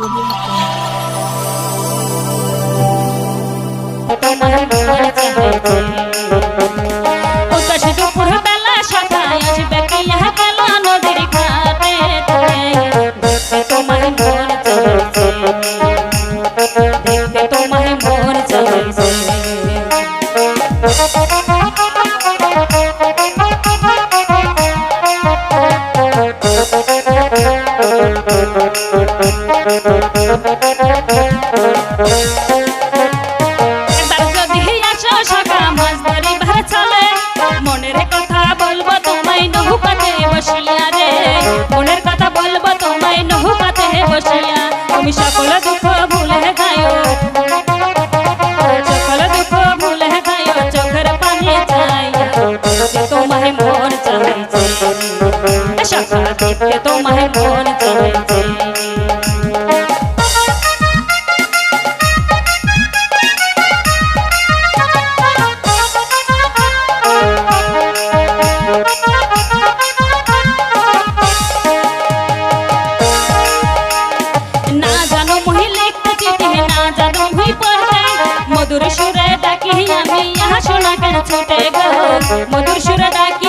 Yeah. তুমি সকল দুঃখ ভুলে গায় সকল দুঃখ ভুলে গায় চোখের পানি চাই তোমায় মন চাই সকল দেখতে তোমায় মন চাই পরে মধুর সুরে ডাকি আমি ইহা শোনা কেন ছুটে গো? মধুর সুরে ডাকি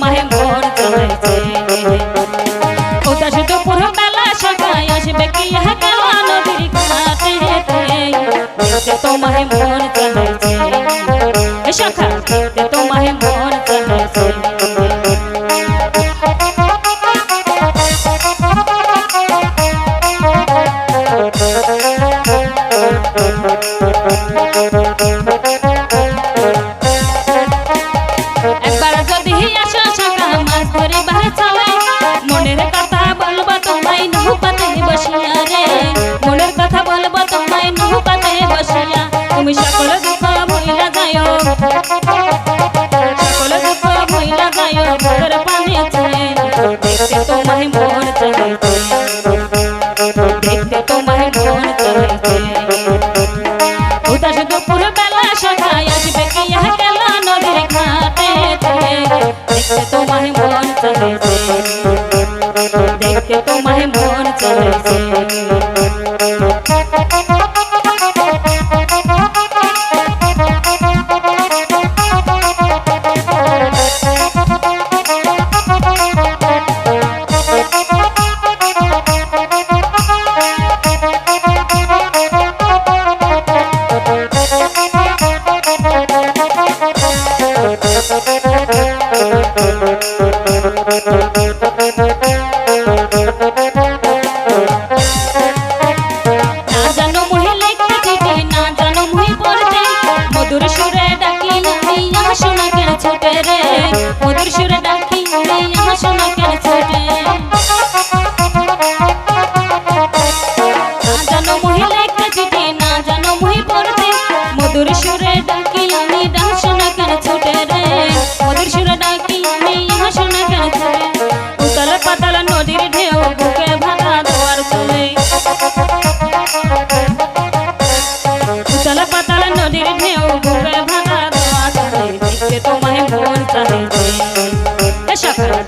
মহেঙ্কর চলেছে উদাস দুপুর বেলা সবাই আসবে কি নদীর কাটে তোমায় মন চলেছে সখা নৌকাতে বসিয়া রে। মনের কথা বলব তোমায় নৌকাতে বসিয়া। তুমি সকল দুঃখ মহিলা গায়। সকল দুঃখ মহিলা গায় ঘর তোমায় মন চাইছে তোমায় মন চাইছে দেখতে তোমায় সোনা কেন ছোট রে। মধুর সুরে ডাকি আমার সোনা কেন ছোট Solo